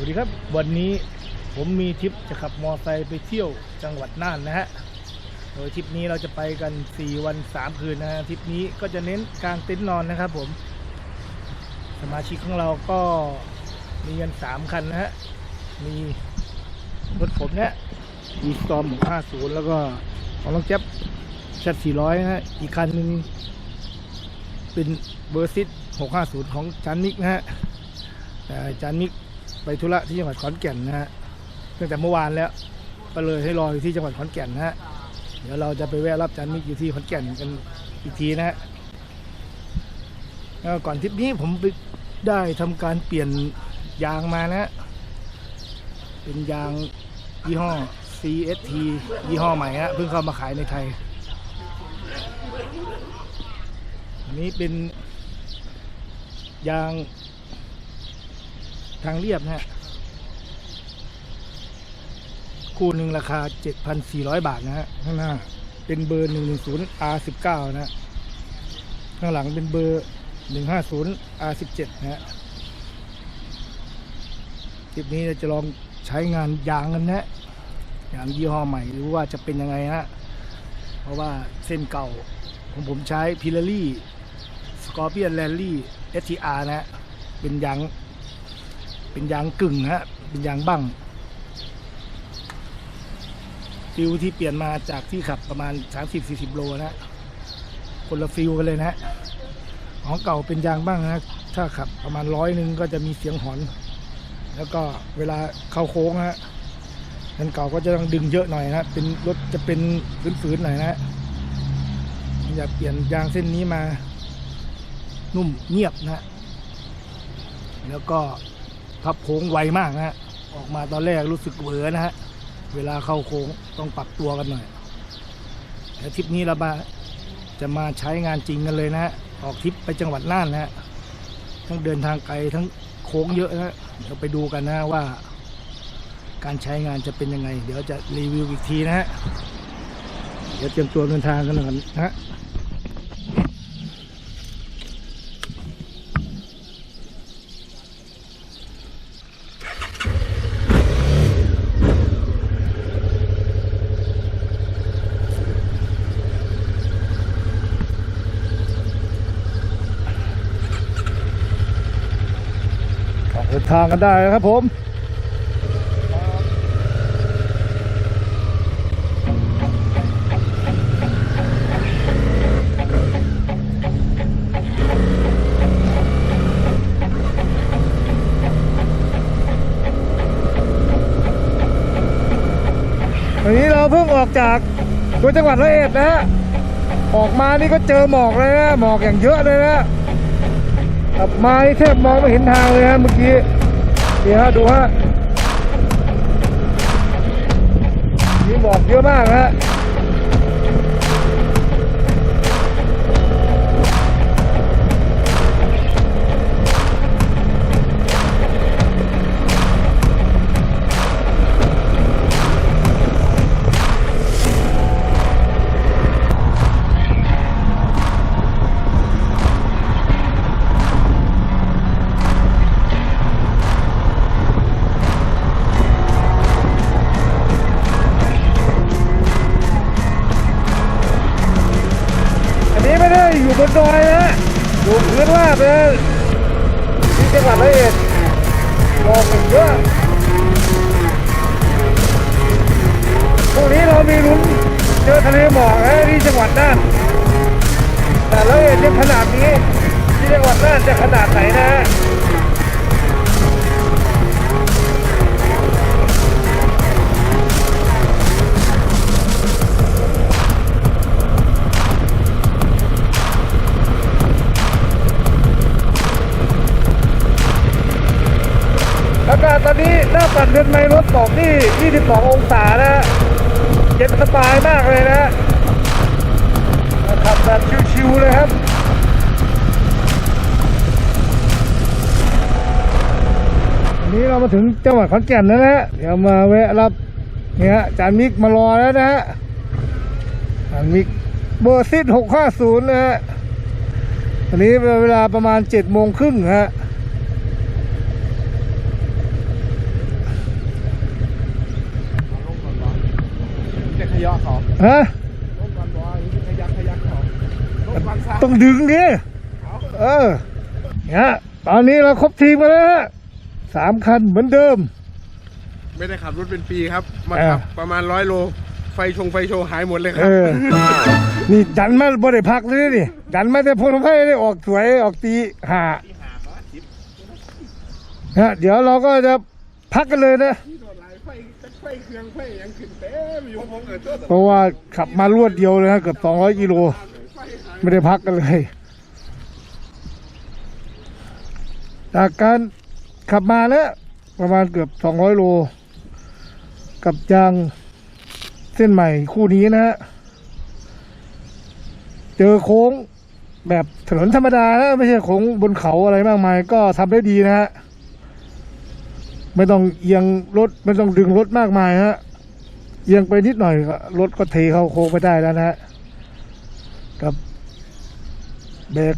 วัสดีครับวันนี้ผมมีทริปจะขับมอไซค์ไปเที่ยวจังหวัดน่านนะฮะโดยทริปนี้เราจะไปกัน 4 วัน 3 คืนนะฮะทริปนี้ก็จะเน้นกางเต็นท์นอนนะครับผม สมาชิกของเราก็มีกัน 3 คันนะฮะมีรถผมเนี่ยมีสตอม50 แล้วก็ของน้องแจ๊บชัด400นะฮะอีกคันหนึ่งเป็นเบอร์ซิต650 ของจานนิกนะฮะจารย์มิก ไปธุระที่จังหวัดขอนแก่นนะฮะตั้งแต่เมื่อวานแล้วก็เลยให้รออยู่ที่จังหวัดขอนแก่นนะฮะเดี๋ยวเราจะไปแวะรับจารย์มิกอยู่ที่ขอนแก่นกันอีกทีนะฮะก่อนทริปนี้ผมไปได้ทำการเปลี่ยนยางมานะฮะเป็นยางยี่ห้อ CST ยี่ห้อใหม่ฮะเพิ่งเข้ามาขายในไทย อันนี้เป็นยาง ทางเรียบนะฮะคู่หนึ่งราคา 7,400 บาทนะฮะข้างหน้าเป็นเบอร์ 110 R19 นะฮะข้างหลังเป็นเบอร์ 150 R17 นะฮะคลิปนี้เราจะลองใช้งานยางกันนะฮะยางยี่ห้อใหม่หรือว่าจะเป็นยังไงฮะเพราะว่าเส้นเก่าของผมใช้พิลลี่สกอร์เปียนแลนลี่ STR นะฮะเป็นยาง เป็นยางกึ่งนะฮะ เป็นยางบั้งฟิวที่เปลี่ยนมาจากที่ขับประมาณ 30-40 โลนะฮะคนละฟิวกันเลยนะฮะของเก่าเป็นยางบ้างนะถ้าขับประมาณร้อยหนึ่งก็จะมีเสียงหอน แล้วก็เวลาเข้าโค้งฮะคันเก่าก็จะต้องดึงเยอะหน่อยนะเป็นรถจะเป็นฝืนๆหน่อยนะฮะอยากเปลี่ยนยางเส้นนี้มา นุ่มเงียบนะฮะแล้วก็ พับโค้งไวมากนะฮะออกมาตอนแรกรู้สึกเวอนะฮะเวลาเข้าโค้งต้องปรับตัวกันหน่อยแต่ทริปนี้เรามาจะมาใช้งานจริงกันเลยนะฮะออกทริปไปจังหวัดน่านนะฮะทั้งเดินทางไกลทั้งโค้งเยอะนะฮะเดี๋ยวไปดูกันนะว่า การใช้งานจะเป็นยังไง เดี๋ยวจะรีวิวอีกทีนะฮะเดี๋ยวเตรียมตัวเดินทางกันหน่อยนะฮะ ทางกันได้นะครับผมวันนี้เราเพิ่งออกจากตัวจังหวัดร้อยเอ็ดนะฮะออกมานี่ก็เจอหมอกเลยนะหมอกอย่างเยอะเลยนะขับมานี่แทบมองไม่เห็นทางเลยฮะเมื่อกี้ี่ฮะดูฮะมีหมอกเยอะมากฮะ นดอยนะอยู่พื้นราบเลยที่จังหวัดระยเอ็ดหมอกันเยอะพรุ่งนี้เรามีลุ้นเจอทะเลหมอกนะที่จังหวัดน่านแต่ร้อยเอ็ดยังขนาดนี้ที่จังหวัดน่านจะขนาดไหนนะ อากาศตอนนี้หน้าปัดเรือนไม้รถตกที่ 22 องศานะเย็นสบายมากเลยนะขับแบบชิวๆเลยครับวันนี้เรามาถึงจังหวัดขอนแก่นแล้วนะฮะ เดี๋ยวมาแวะรับเนี่ยจานมิกมารอแล้วนะฮะจานมิกเบอร์ซิด650นะฮะ ตอนนี้เวลาประมาณ7โมงครึ่งฮะ ฮะ ลงก่อนบอยขยักขยักของลงก่อน ซะต้องดึงดิเออเนี่ยตอนนี้เราครบทีมกันแล้วฮะสามคันเหมือนเดิม ไม่ได้ขับรถเป็นปีครับ มาเออขับประมาณร้อยโล ไฟชงไฟโชว์หายหมดเลยคเอรับอนี่ดันมาบ่ได้พักเลยนี่ดันมาแต่พลไพ่ได้ออกสวยออกตีหาฮะเดี๋ยวเราก็จะพักกันเลยนะ ฟจักไฟเครื่องไฟยังขึ้นเต็มอยู่ผมเกิดตัวเพราะว่าขับมารวดเดียวเลยนะเกือบ200กิโลไฟหายไม่ได้พักกันเลย จากการขับมาแล้ว ประมาณเกือบ 200 โล กับยางเส้นใหม่คู่นี้นะฮะ เจอโค้งแบบถนนธรรมดานะ ไม่ใช่โค้งบนเขาอะไรมากมาย ก็ทำได้ดีนะฮะ ไม่ต้องเอียงรถไม่ต้องดึงรถมากมายฮะเอียงไปนิดหน่อยรถก็เทเข้าโค้งไปได้แล้วนะฮะกับเบรก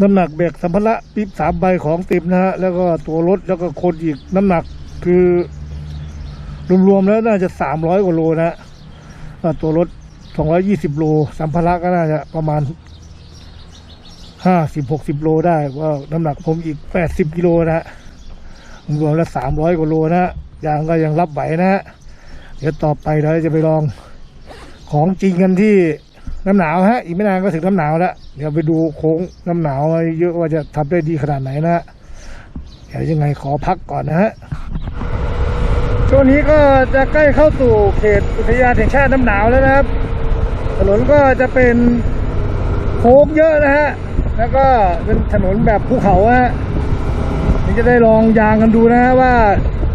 น้ำหนักเบรกสัมภาระปิ๊บสามใบของติมนะฮะแล้วก็ตัวรถแล้วก็คนอีกน้ำหนักคือรวมๆแล้วน่าจะสามร้อยกว่าโลนะฮะตัวรถสองร้อยี่สิบโล สัมภาระก็น่าจะประมาณห้าสิบหกสิบโลได้ว่าน้ำหนักผมอีกแปดสิบกิโลนะฮะ รวมแล้วสามร้อยกว่าโลนะฮะยางก็ยังรับไหวนะฮะเดี๋ยวต่อไปเราจะไปลองของจริงกันที่น้ำหนาวฮะอีกไม่นานก็ถึงน้ำหนาวแล้วเดี๋ยวไปดูโค้งน้ำหนาวเยอะว่าจะทำได้ดีขนาดไหนนะฮะเดี๋ยวยังไงขอพักก่อนนะฮะช่วงนี้ก็จะใกล้เข้าสู่เขตอุทยานแห่งชาติน้ำหนาวแล้วนะครับ ถนนก็จะเป็นโค้งเยอะนะฮะแล้วก็เป็นถนนแบบภูเขาฮะ นี่จะได้ลองยางกันดูนะฮะว่า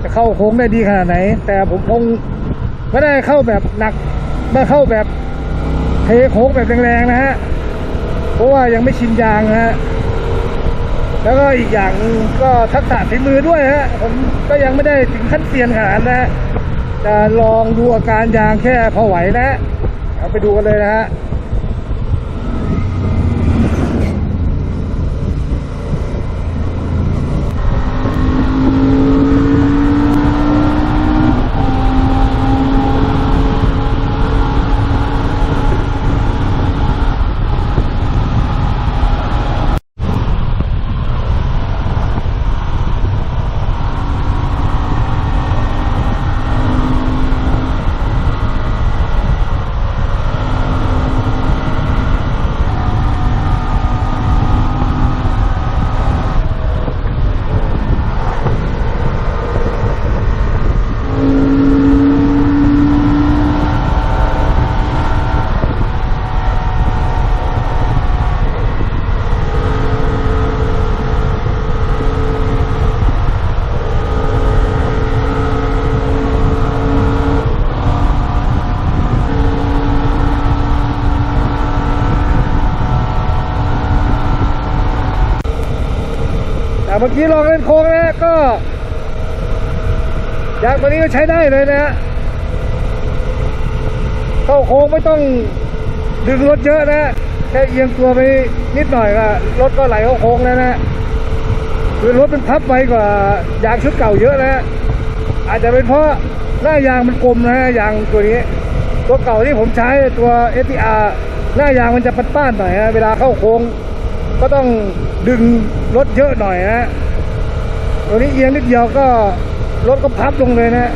จะเข้าโค้งได้ดีขนาดไหน แต่ผมคงไม่ได้เข้าแบบหนักไม่เข้าแบบเทโค้งแบบแรงๆนะฮะเพราะว่ายังไม่ชินยางนะฮะแล้วก็อีกอย่างก็ทักษะฝีมือด้วยฮะผมก็ยังไม่ได้ถึงขั้นเซียนขนาดนั้นะฮะจะลองดูอาการยางแค่พอไหวนะเอาไปดูกันเลยนะฮะ แต่ เมื่อกี้ลองเล่นโค้งนะก็ยางตัวนี้ก็ใช้ได้เลยนะฮะเข้าโค้งไม่ต้องดึงรถเยอะนะแค่เอียงตัวไปนิดหน่อยก็รถก็ไหลเข้าโค้งแล้วนะคือรถมันพับไวกว่ายางชุดเก่าเยอะนะอาจจะเป็นเพราะหน้ายางมันกลมนะยางตัวนี้ ตัวเก่าที่ผมใช้ตัว STR หน้ายางมันจะปัดป้านๆหน่อยฮะเวลาเข้าโค้ง ก็ต้องดึงรถเยอะหน่อยนะ ตัวนี้เอียงนิดเดียวก็รถก็พับลงเลยนะ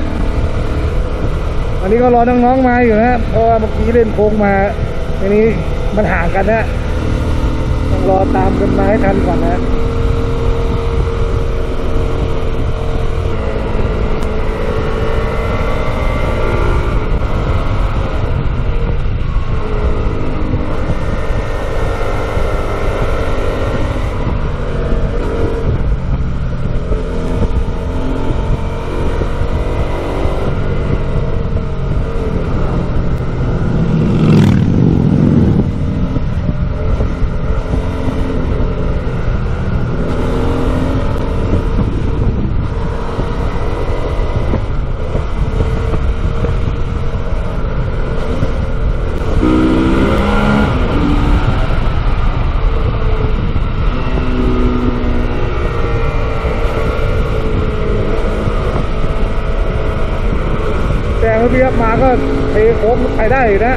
อันนี้ก็รอน้องๆมาอยู่นะเพราะว่าเมื่อกี้เล่นโค้งมาอันนี้มันห่างกันนะต้องรอตามกันมาให้ทันก่อนนะ แต่เมาก็เทโค้งไปได้นะ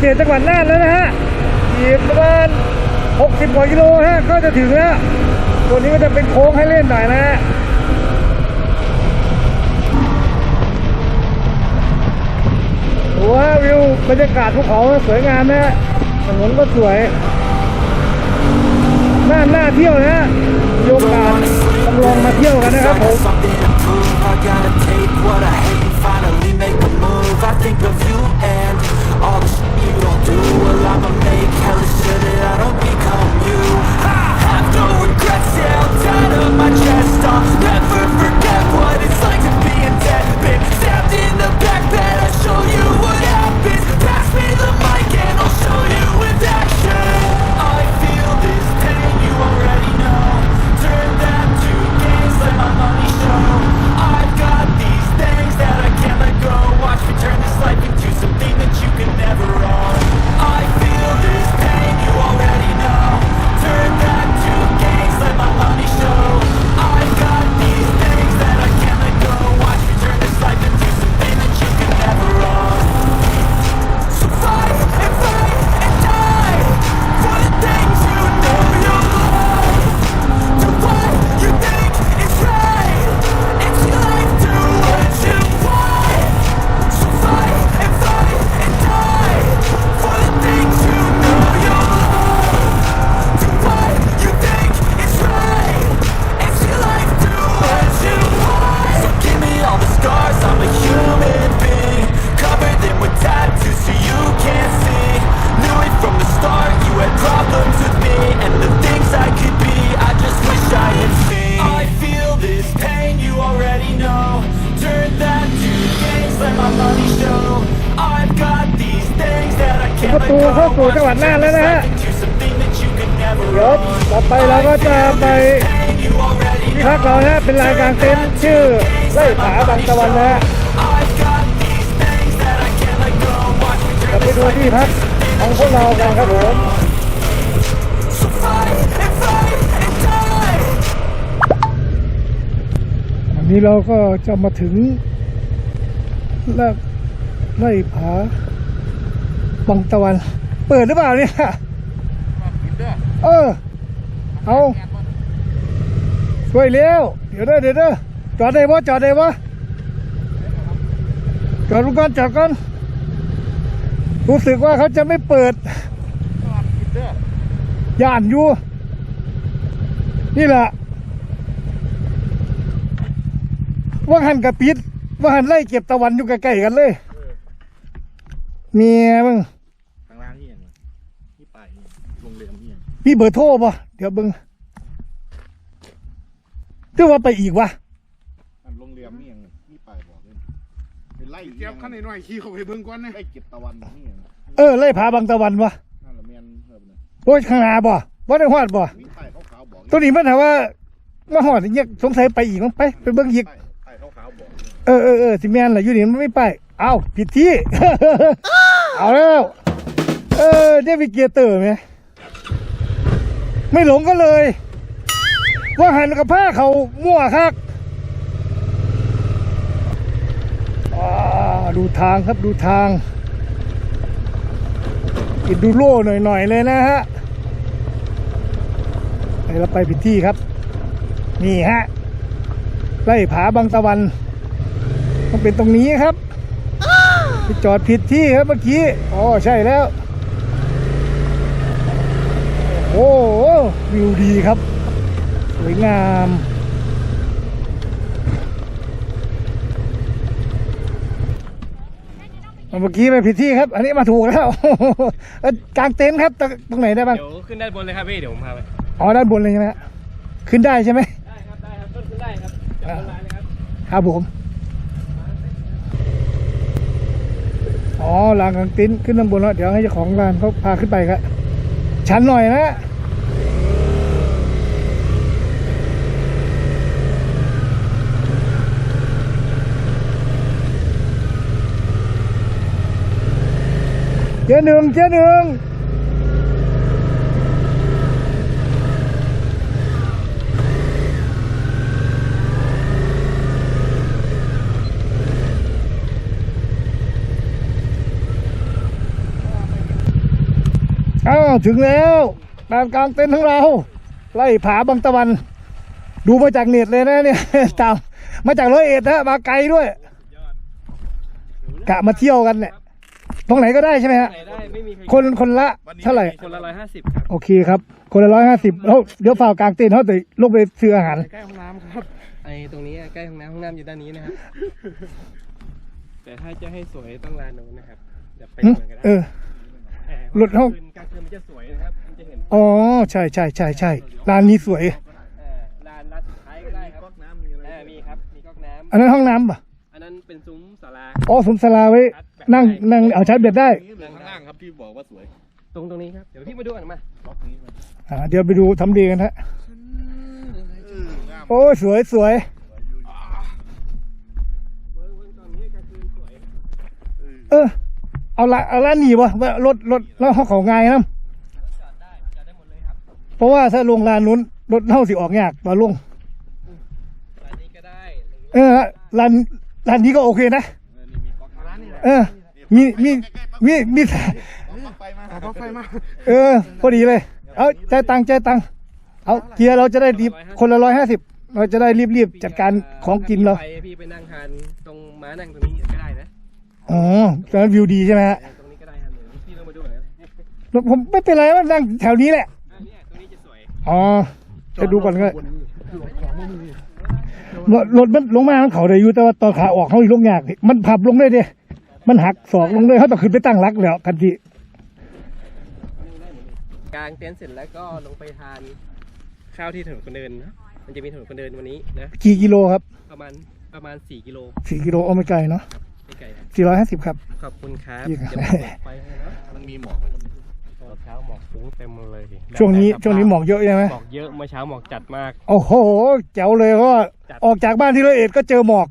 เข้าเขตจังหวัดน่านแล้วนะฮะอีกประมาณ60กว่ากิโลฮะก็จะถึงแล้วตัวนี้ก็จะเป็นโค้งให้เล่นหน่อยนะฮะดูฮะวิวบรรยากาศภูเขาสวยงามนะฮะถนนก็สวยน่าน่าเที่ยวนะฮะโอกาสต้องลองมาเที่ยวกันนะครับผม I'll never ดี๋ยวต่อไปเราก็จะไปที่พักเรานะเป็นลานกลางเต็นท์ชื่อไร่ผาบางตะวันนะฮะจะไปดูที่พักของพวกเรากันครับผมอันนี้เราก็จะมาถึงไร่ไร่ผาบางตะวัน เปิดหรือเปล่าเนี่ย เออ เอาช่วยเร็วเดี๋ยวเด้อเดี๋ยวเด้อจอดได้ปะจอดได้ปะจอดก่อนจอดก่อนรู้สึกว่าเขาจะไม่เปิดย่านอยู่ นี่แหละว่าหันกับปิดว่าหันไล่เก็บตะวันอยู่ใกล้ๆกันเลย เมียมึงร้านที่ยังที่ไปโรงเรียนที่ยัง มีเบอร์โทรป่ะเดี๋ยวเบึงถือว่าไปอีกวะอันโรงเรียนนี่ยังที่ไปบอกเลยไปไล่เก็บขั้นหน่อยขี่เข้าไปเบิ่งก่อนนะไล่เก็บตะวันนี่ยังเออไล่ผาบางตะวันวะนั่นละเมียนเพิ่มนะโอ้ยข้างหน้าบ่ว่าได้หอดบ่มีป้ายขาวๆบอกตัวนี้มันถามว่ามาหอดเนี่ยสงสัยไปอีกมั้งไปไปเบิ่งอีกป้ายป้ายขาวๆบอกเออเออเออสิแมนแหละอยู่นี่มันไม่ไปเอาผิดที่เอาแล้วเออได้วิเกียเตอร์ไหม ไม่หลงก็เลย ว่าหันกับผ้าเขามั่วคักดูทางครับดูทางกินดูโล่หน่อยๆเลยนะฮะไปเราไปผิดที่ครับ นี่ฮะไล่ผาบางตะวันต้องเป็นตรงนี้ครับไปจอดผิดที่ครับเมื่อกี้ อ๋อ ใช่แล้ว โอ้โหวิวดีครับ สวยงามเมื่อกี้ไปผิดที่ครับ อันนี้มาถูกแล้วเอ้ยกลางเต็นท์ครับตรงตรงไหนได้บ้างเดี๋ยวขึ้นด้านบนเลยครับพี่เดี๋ยวผมพาไปอ๋อด้านบนเลยใช่ไหมฮะขึ้นได้ใช่ไหมได้ครับได้ครับต้นขึ้นได้ครับเดี๋ยวลงมาเลยครับครับผมอ๋อลานกลางเต็นท์ขึ้นด้านบนแล้วเดี๋ยวให้เจ้าของร้านเขาพาขึ้นไปครับ ชันหน่อยนะเจ๊หนึ่งเจ๊หนึ่ง ถึงแล้วลานกลางเต็นท์ของเรา ไล่ผาบางตะวัน ดูมาจากเน็ตเลยนะเนี่ยตามมาจากร้อยเอ็ดนะมาไกลด้วย กะมาเที่ยวกันเนี่ยตรงไหนก็ได้ใช่ไหมฮะไหนได้ไม่มีใครคนคนละเท่าไหร่ คนละร้อยห้าสิบครับโอเคครับ คนละร้อยห้าสิบแล้วเดี๋ยวฝ่ากลางเต็นท์เขาจะลงไปซื้ออาหาร ใกล้ห้องน้ำครับไอ้ตรงนี้ใกล้ห้องน้ำห้องน้ำอยู่ด้านนี้นะครับ แต่ถ้าจะให้สวยต้องลานโน้นนะครับเดี๋ยวไปหึเหมือนกันนะเออ แต่หลุดห้องกลางคืนมันจะสวยนะครับมันจะเห็นอ๋อใช่ใช่ใช่ใช่ร้านนี้สวย เอ่อลานลานสุดท้ายก็ได้ครับก๊อกน้ำมีอะไรอ่ามีครับมีก๊อกน้อันนั้นห้องน้ำป่ะำอันนั้นเป็นซุ้มศาลาอ๋อสมสลาไว้ นั่งนั่งเอาใช้เบ็ดได้นี่เลยข้างล่างครับที่บอกว่าสวยตรงตรงนี้ครับเดี๋ยวพี่มาดูกันมาก๊อกนี้มันอ่าเดี๋ยวไปดูทำดีกันฮะเอองามโอ้ยสวยสวยเวิร์กเวิร์กตอนนี้กลางคืนสวย เออ เอาละเอาละหนีวะว่ารถรถแล้วเขาเขาง่ายนะจอดได้จอดได้หมดเลยครับเพราะว่าถ้าลงลานนู้นรถเท่าสิออกยากตอนลง ร้านนี้ก็ได้เออลานลานนี้ก็โอเคนะเออนี่มีก๊อกร้านนี่แหละเออ มีมีมีมีก๊อกไฟมาก๊อกไฟมาเออพอดีเลย เอาใจายตังค์ใจายตังค์เอาเกียร์เราจะได้รีบคนละร้อยห้าสิบเราจะได้รีบๆจัดการของกินเรา ไปพี่ไปนั่งทานตรงม้านั่งตรงนี้ก็ได้นะ อ๋อตอนนั้นวิวดีใช่ไหมฮะเออตรงนี้ก็ได้ครับเดี๋ยวพี่ต้องมาดูหน่อยนะแล้วผมไม่เป็นไรว่านั่งแถวนี้แหละ อ่าเนี่ยตรงนี้จะสวย อ๋อจะดูก่อนก็ได้รถรถมันลงมามันเขาได้อยู่แต่ว่าตอนขาออกเขาอีกลงยากมันพับลงได้เด้มันหักศอกลงเลยเขาต้องขึ้นไปตั้งรักแล้วกันทีกลางเต็นท์เสร็จแล้วก็ลงไปทานข้าวที่ถนนคนเดินนะมันจะมีถนนคนเดินวันนี้นะ กี่กิโลครับ ประมาณประมาณ 4 กิโล สี่กิโลโอ้ไม่ไกลเนาะ ไม่ไกลครับสี่ร้อยห้าสิบครับ ขอบคุณครับพี่ครับเดี๋ยวผมเปิดไฟให้นะมันมีหมอกไหมครับตอนเช้าหมอกฟุ้งเต็มเลยช่วงนี้ช่วงนี้หมอกเยอะใช่ไหมหมอกเยอะเมื่อเช้าหมอกจัดมาก โอ้โหแจ๋วเลยเพราะว่าจัด ออกจากบ้านที่ร้อยเอ็ดก็เจอหมอก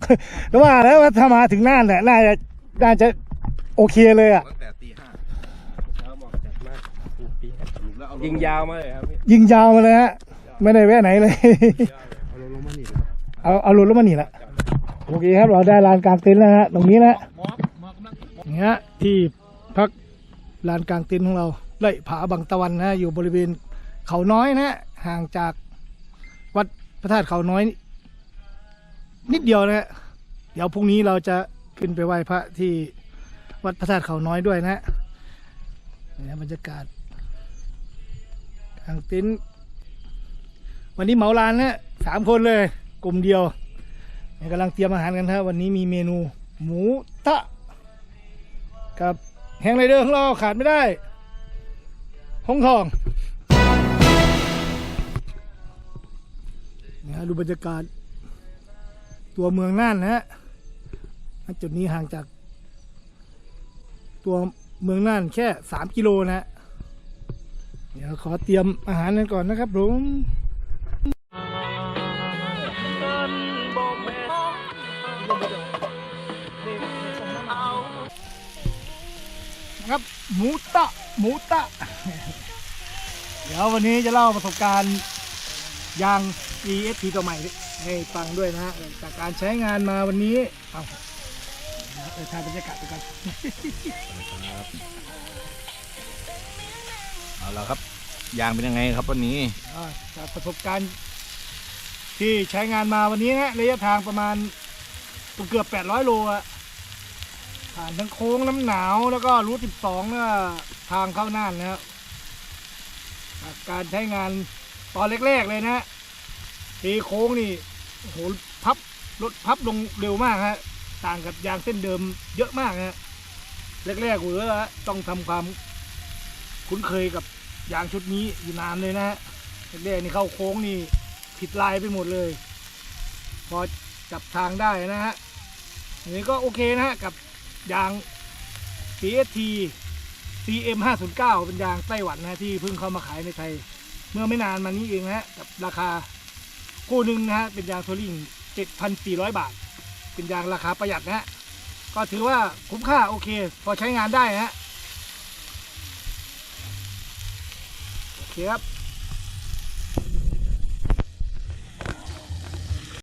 แล้วว่าแล้วว่าถ้ามาถึงน่านแหละน่าจะน่าจะโอเคเลยอะตั้งแต่ตีห้าเช้าหมอกจัดมากอู้ปีสรุปแล้วเอารถยิงยาวมาเลยครับพี่ยิงยาวมาเลยฮะไม่ได้แวะไหนเลย เอารถลงมานี่ดีกว่าเอาเอารถแล้วมาหนีละ โอเคครับเราได้ลานกลางเต็นท์แล้วฮะตรงนี้นะหมอกหมอกกำลังเนี่ยที่พักลานกลางเต็นท์ของเราไล่ผาบางตะวันนะอยู่บริเวณเขาน้อยนะฮะห่างจากวัดพระธาตุเขาน้อย นิดเดียวนะฮะเดี๋ยวพรุ่งนี้เราจะขึ้นไปไหว้พระที่วัดพระธาตุเขาน้อยด้วยนะเนี่ยบรรยากาศกลางเต็นท์วันนี้เหมาลานนะสามคนเลยกลุ่มเดียว กำลังเตรียมอาหารกันครับวันนี้มีเมนูหมูตะกับแฮงไรเดอร์ของเราขาดไม่ได้ห้องทองนะฮะดูบรรยากาศ ตัวเมืองน่านนะฮะจุดนี้ห่างจาก ตัวเมืองน่านแค่สามกิโลนะฮะเดี๋ยวขอเตรียมอาหารกันก่อนนะครับผม ครับ หมูตะ หมูตะ เดี๋ยววันนี้จะเล่าประสบการณ์ยาง ESP ตัวใหม่ให้ฟังด้วยนะฮะจากการใช้งานมาวันนี้ เอาเออถ่ายบรรยากาศไปก่อนเอาละครับ ยางเป็นยังไงครับวันนี้อ่าจากประสบการณ์ที่ใช้งานมาวันนี้นะระยะทางประมาณเกือบ800โลอะ ผ่านทั้งโค้งน้ำหนาวแล้วก็รูท12เนี่ยทางเข้าน่านนะครับการใช้งานตอนแรกๆเลยนะฮะทีโค้งนี่โอ้โหพับรถพับลงเร็วมากฮะต่างกับยางเส้นเดิมเยอะมากฮะแรกๆกูเลยฮะต้องทำความคุ้นเคยกับยางชุดนี้อยู่นานเลยนะฮะแรกๆนี่เข้าโค้งนี่ผิดลายไปหมดเลย พอจับทางได้นะฮะอันนี้ก็โอเคนะฮะกับ ยาง PST CM 509เป็นยางไต้หวันนะฮะที่เพิ่งเข้ามาขายในไทย เมื่อไม่นานมานี้เองนะฮะกับราคาคู่หนึ่งนะฮะเป็นยางทัวริง7,400 บาท เป็นยางราคาประหยัดนะฮะก็ถือว่าคุ้มค่าโอเค พอใช้งานได้นะฮะโอเคครับ